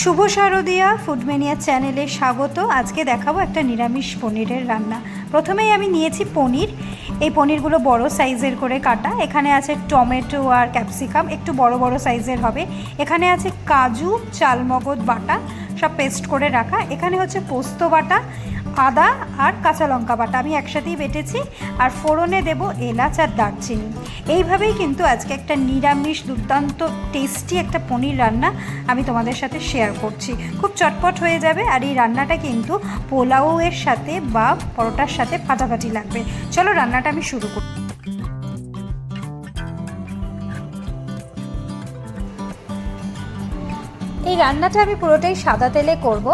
শুভ শারদিয়া ফুডমেনিয়া চ্যানেলে স্বাগত। আজকে দেখাবো একটা নিরামিষ পনিরের রান্না। প্রথমেই আমি নিয়েছি পনির। এই পনিরগুলো বড় সাইজের করে কাটা। এখানে আছে টমেটো আর ক্যাপসিকাম। একটু বড় বড় সাইজের হবে। এখানে আছে কাজু, চালমগজ বাটা, সব পেস্ট করে রাখা। এখানে হচ্ছে পোস্ত বাটা আদা আর কাঁচা লঙ্কা বাটা আমি একসাথেই বেটেছি, আর ফোড়নে দেব এলাচ আর দারচিনি। এইভাবেই কিন্তু আজকে একটা নিরামিষ, দুর্দান্ত টেস্টি একটা পনির রান্না আমি তোমাদের সাথে শেয়ার করছি। খুব চটপট হয়ে যাবে, আর এই রান্নাটা কিন্তু পোলাওয়ের সাথে বা পরোটার সাথে ফাটাফাটি লাগবে। চলো রান্নাটা আমি শুরু করি। এই রান্নাটা আমি পুরোটাই সাদা তেলে করব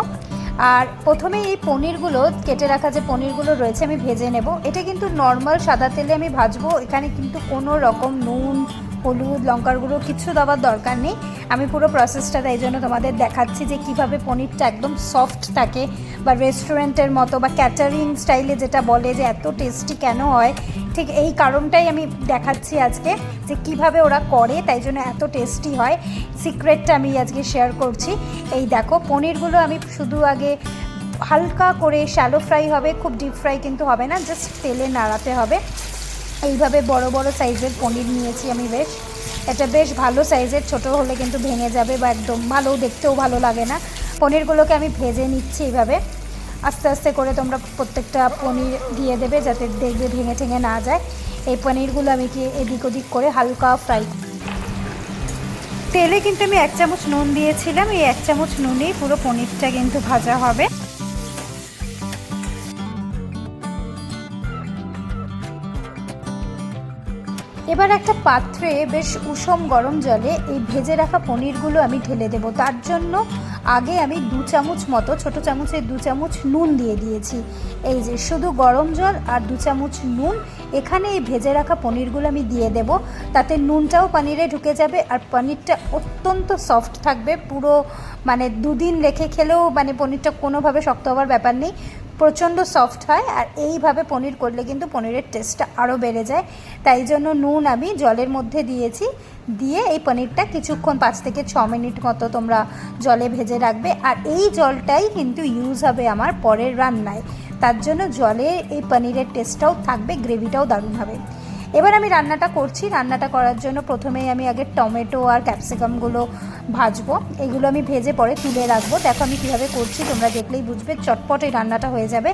আর প্রথমে এই পনিরগুলো, কেটে রাখা যে পনিরগুলো রয়েছে আমি ভেজে নেব। এটা কিন্তু নর্মাল সাদা তেলে আমি ভাজবো। এখানে কিন্তু কোনো রকম নুন হলুদ লঙ্কার গুঁড়ো কিছু দেওয়ার দরকার নেই। আমি পুরো প্রসেসটা তাই জন্য তোমাদের দেখাচ্ছি যে কীভাবে পনিরটা একদম সফট থাকে বা রেস্টুরেন্টের মতো বা ক্যাটারিং স্টাইলে যেটা বলে যে এত টেস্টি কেন হয়। ঠিক এই কারণটাই আমি দেখাচ্ছি আজকে যে কীভাবে ওরা করে, তাই জন্য এত টেস্টি হয়। সিক্রেটটা আমি আজকে শেয়ার করছি। এই দেখো, পনিরগুলো আমি শুধু আগে হালকা করে শ্যালো ফ্রাই হবে, খুব ডিপ ফ্রাই কিন্তু হবে না জাস্ট তেলে নাড়াতে হবে। এইভাবে বড় বড় সাইজের পনির নিয়েছি আমি বেশ। এটা বেশ ভালো সাইজের, ছোট হলে কিন্তু ভেঙে যাবে বা একদম ভালো, দেখতেও ভালো লাগে না। পনিরগুলোকে আমি ভেজে নিচ্ছি এইভাবে। আস্তে আস্তে করে তোমরা প্রত্যেকটা পনির দিয়ে দেবে যাতে দেখবে ভেঙে ঠেঙে না যায়। এই পনিরগুলো আমি কি এদিক ওদিক করে হালকা ফ্রাই তেলে কিন্তু আমি এক চামচ নুন দিয়েছিলাম। এই এক চামচ নুনেই পুরো পনিরটা কিন্তু ভাজা হবে। এবার একটা পাত্রে বেশ উষম গরম জলে এই ভেজে রাখা পনিরগুলো আমি ঢেলে দেব। তার জন্য আগে আমি দু চামচ মতো, ছোট চামচের দু চামচ নুন দিয়ে দিয়েছি। এই যে, শুধু গরম জল আর দু চামচ নুন, এখানে এই ভেজে রাখা পনিরগুলো আমি দিয়ে দেব। তাতে নুনটাও পনিরে ঢুকে যাবে আর পনিরটা অত্যন্ত সফট থাকবে। পুরো মানে দুদিন রেখে খেলেও মানে পনিরটা কোনোভাবে শক্ত হওয়ার ব্যাপার নেই। প্রচণ্ড সফট হয় আর এইভাবে পনির করলে কিন্তু পনিরের টেস্টটা আরও বেড়ে যায়। তাই জন্য নুন আমি জলের মধ্যে দিয়েছি। দিয়ে এই পনিরটা কিছুক্ষণ পাঁচ থেকে ছ মিনিট মতো তোমরা জলে ভেজে রাখবে। আর এই জলটাই কিন্তু ইউজ হবে আমার পরের রান্নায়। তার জন্য জলে এই পনিরের টেস্টটাও থাকবে গ্রেভিটাও দারুণ হবে। এবার আমি রান্নাটা করছি। রান্নাটা করার জন্য প্রথমেই আমি আগে টমেটো আর ক্যাপসিকামগুলো ভাজবো। এগুলো আমি ভেজে পরে তুলে রাখব। দেখো আমি কীভাবে করছি, তোমরা দেখলেই বুঝবে। চটপটে রান্নাটা হয়ে যাবে।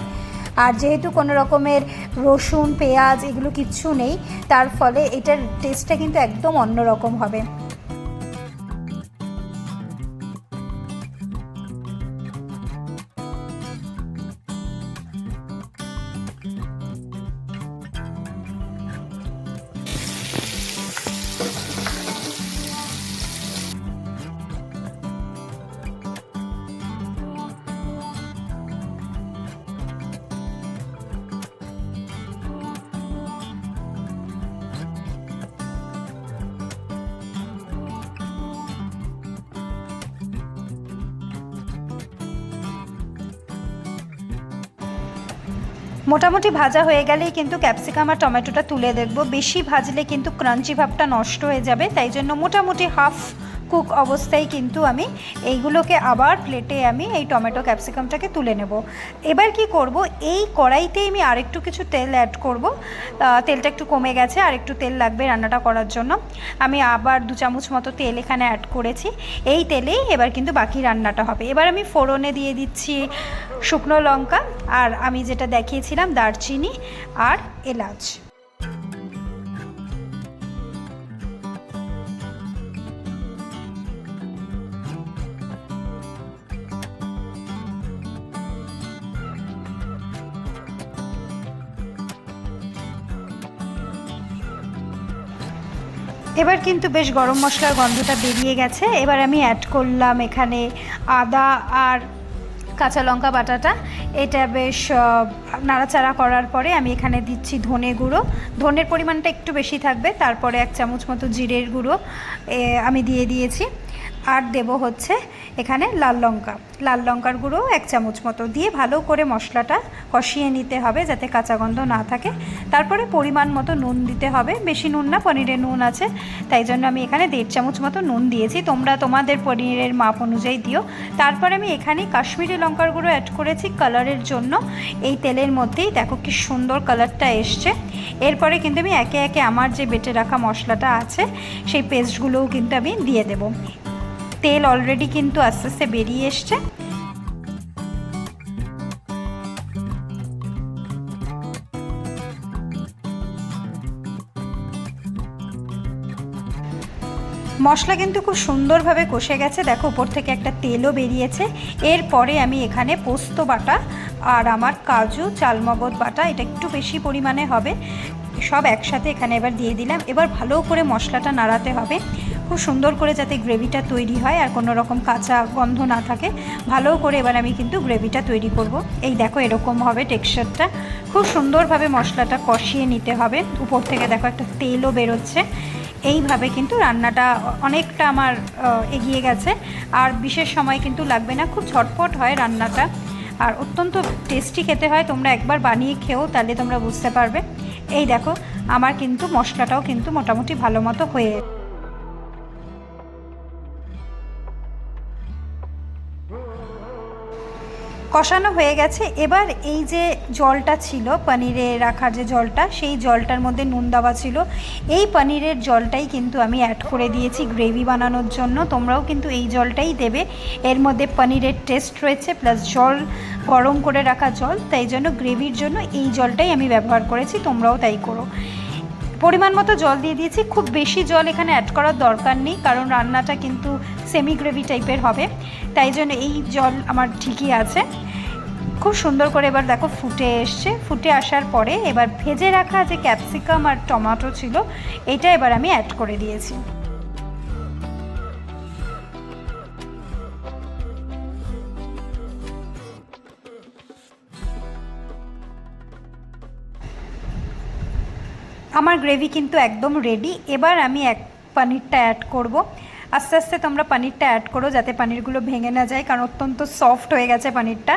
আর যেহেতু কোনো রকমের রসুন, পেঁয়াজ এগুলো কিচ্ছু নেই, তার ফলে এটার টেস্টটা কিন্তু একদম অন্যরকম হবে। মোটামুটি ভাজা হয়ে গেলেই কিন্তু ক্যাপসিকাম আর টমেটোটা তুলে দেখব। বেশি ভাজলে কিন্তু ক্রাঞ্চি ভাবটা নষ্ট হয়ে যাবে, তাই জন্য মোটামুটি হাফ কুক অবস্থায় কিন্তু আমি এইগুলোকে আবার প্লেটে আমি এই টমেটো ক্যাপসিকামটাকে তুলে নেব। এবার কি করব, এই কড়াইতেই আমি আরেকটু কিছু তেল অ্যাড করব। তেলটা একটু কমে গেছে, আর একটু তেল লাগবে রান্নাটা করার জন্য। আমি আবার দু চামচ মতো তেল এখানে অ্যাড করেছি, এই তেলেই এবার কিন্তু বাকি রান্নাটা হবে। এবার আমি ফোড়নে দিয়ে দিচ্ছি শুকনো লঙ্কা আর আমি যেটা দেখিয়েছিলাম দারচিনি আর এলাচ। এবার কিন্তু বেশ গরম মশলার গন্ধটা বেরিয়ে গেছে। এবার আমি অ্যাড করলাম এখানে আদা আর কাঁচা লঙ্কা বাটাটা। এটা বেশ নাড়াচাড়া করার পরে আমি এখানে দিচ্ছি ধনে গুঁড়ো। ধনের পরিমাণটা একটু বেশি থাকবে, তারপরে এক চামচ মতো জিরের গুঁড়ো আমি দিয়ে দিয়েছি। আর দেব হচ্ছে এখানে লাল লঙ্কা। লাল লঙ্কার গুঁড়ো এক চামচ মতো দিয়ে ভালো করে মশলাটা কষিয়ে নিতে হবে যাতে কাঁচা গন্ধ না থাকে। তারপরে পরিমাণ মতো নুন দিতে হবে। বেশি নুন না পনিরে নুন আছে। তাই জন্য আমি এখানে দেড় চামচ মতো নুন দিয়েছি। তোমরা তোমাদের পনিরের মাপ অনুযায়ী দিও। তারপরে আমি এখানে কাশ্মীরি লঙ্কার গুঁড়ো অ্যাড করেছি কালারের জন্য। এই তেলের মধ্যেই দেখো কি সুন্দর কালারটা এসছে। এরপরে কিন্তু আমি একে একে আমার যে বেটে রাখা মশলাটা আছে, সেই পেস্টগুলোও কিন্তু আমি দিয়ে দেবো। তেল অলরেডি কিন্তু আস্তে আস্তে বেরিয়ে এসছে। মশলা কিন্তু খুব সুন্দরভাবে কষে গেছে। দেখো, উপর থেকে একটা তেলও বেরিয়েছে। এরপরে আমি এখানে পোস্ত বাটা আর আমার কাজু চালমগজ বাটা, এটা একটু বেশি পরিমাণে হবে। সব একসাথে এখানে এবার দিয়ে দিলাম। এবার ভালো করে মশলাটা নাড়াতে হবে। খুব সুন্দর করে যাতে গ্রেভিটা তৈরি হয় আর কোনো রকম কাঁচা গন্ধ না থাকে ভালো করে এবার আমি কিন্তু গ্রেভিটা তৈরি করব। এই দেখো এরকম হবে টেক্সচারটা। খুব সুন্দরভাবে মশলাটা কষিয়ে নিতে হবে। উপর থেকে দেখো একটা তেলও বেরোচ্ছে। এইভাবে কিন্তু রান্নাটা অনেকটা আমার এগিয়ে গেছে। আর বিশেষ সময় কিন্তু লাগবে না, খুব ঝটপট হয় রান্নাটা। আর অত্যন্ত টেস্টি খেতে হয়, তোমরা একবার বানিয়ে খেও, তাহলে তোমরা বুঝতে পারবে। এই দেখো, আমার কিন্তু মশলাটাও কিন্তু মোটামুটি ভালো মতো হয়ে কষানো হয়ে গেছে। এবার এই যে জলটা ছিল, পনিরে রাখার যে জলটা, সেই জলটার মধ্যে নুন দেওয়া ছিল। এই পনিরের জলটাই কিন্তু আমি অ্যাড করে দিয়েছি গ্রেভি বানানোর জন্য। তোমরাও কিন্তু এই জলটাই দেবে। এর মধ্যে পনিরের টেস্ট রয়েছে প্লাস জল, গরম করে রাখা জল। তাই জন্য গ্রেভির জন্য এই জলটাই আমি ব্যবহার করেছি, তোমরাও তাই করো। পরিমাণ মতো জল দিয়ে দিয়েছি। খুব বেশি জল এখানে অ্যাড করার দরকার নেই, কারণ রান্নাটা কিন্তু সেমি গ্রেভি টাইপের হবে। তাই জন্য এই জল আমার ঠিকই আছে। খুব সুন্দর করে এবার দেখো ফুটে এসছে। ফুটে আসার পরে এবার ভেজে রাখা যে ক্যাপসিকাম আর টমাটো ছিল, এটা এবার আমি অ্যাড করে দিয়েছি। আমার গ্রেভি কিন্তু একদম রেডি এবার আমি এক পনিরটা অ্যাড করব। আস্তে আস্তে তোমরা পনিরটা অ্যাড করো যাতে পনিরগুলো ভেঙে না যায়, কারণ অত্যন্ত সফট হয়ে গেছে পনিরটা।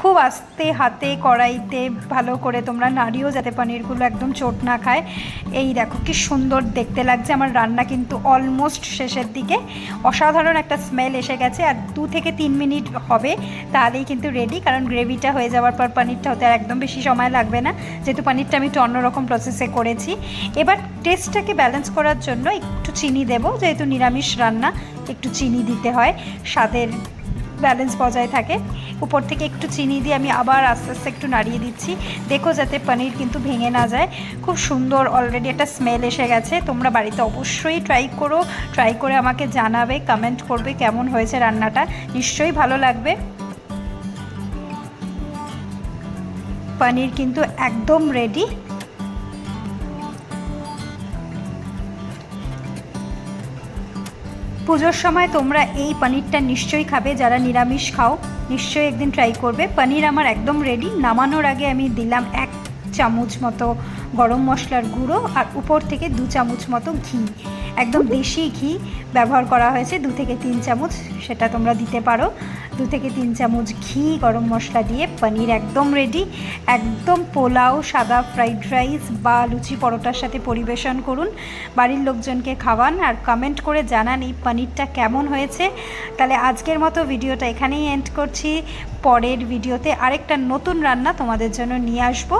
খুব আস্তে হাতে, কড়াইতে ভালো করে তোমরা নাড়িও যাতে পনিরগুলো একদম চোট না খায়। এই দেখো কি সুন্দর দেখতে লাগছে, আমার রান্না কিন্তু অলমোস্ট শেষের দিকে। অসাধারণ একটা স্মেল এসে গেছে, আর দু থেকে তিন মিনিট হবে, তাহলেই কিন্তু রেডি কারণ গ্রেভিটা হয়ে যাওয়ার পর পনিরটা হতে আর একদম বেশি সময় লাগবে না। যেহেতু পনিরটা আমি একটু অন্যরকম প্রসেসে করেছি। এবার টেস্টটাকে ব্যালেন্স করার জন্য একটু চিনি দেবো, যেহেতু নিরামিষ রান্না একটু চিনি দিতে হয়, স্বাদের ব্যালেন্স বজায় থাকে। উপর থেকে একটু চিনি দিয়ে আমি আবার আস্তে আস্তে একটু নাড়িয়ে দিচ্ছি। দেখো যাতে পনির কিন্তু ভেঙে না যায়। খুব সুন্দর অলরেডি একটা স্মেল এসে গেছে। তোমরা বাড়িতে অবশ্যই ট্রাই করো। ট্রাই করে আমাকে জানাবে কমেন্ট করবে কেমন হয়েছে রান্নাটা। নিশ্চয়ই ভালো লাগবে। পনির কিন্তু একদম রেডি পুজোর সময় তোমরা এই পনিরটা নিশ্চয়ই খাবে, যারা নিরামিষ খাও, নিশ্চয়ই একদিন ট্রাই করবে। পনির আমার একদম রেডি নামানোর আগে আমি দিলাম এক চামচ মতো গরম মশলার গুঁড়ো আর উপর থেকে দু চামচ মতো ঘি। একদম দেশি ঘি ব্যবহার করা হয়েছে, দু থেকে তিন চামচ, সেটা তোমরা দিতে পারো। দু থেকে তিন চামচ ঘি, গরম মশলা দিয়ে পনির একদম রেডি একদম পোলাও, সাদা ফ্রাইড রাইস বা লুচি পরোটার সাথে পরিবেশন করুন। বাড়ির লোকজনকে খাওয়ান আর কমেন্ট করে জানান এই পনিরটা কেমন হয়েছে। তাহলে আজকের মতো ভিডিওটা এখানেই এন্ড করছি। পরের ভিডিওতে আরেকটা নতুন রান্না তোমাদের জন্য নিয়ে আসব।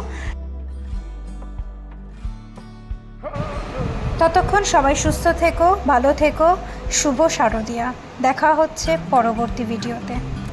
ততক্ষণ সবাই সুস্থ থেকো, ভালো থেকো। শুভ শারদিয়া। দেখা হচ্ছে পরবর্তী ভিডিওতে।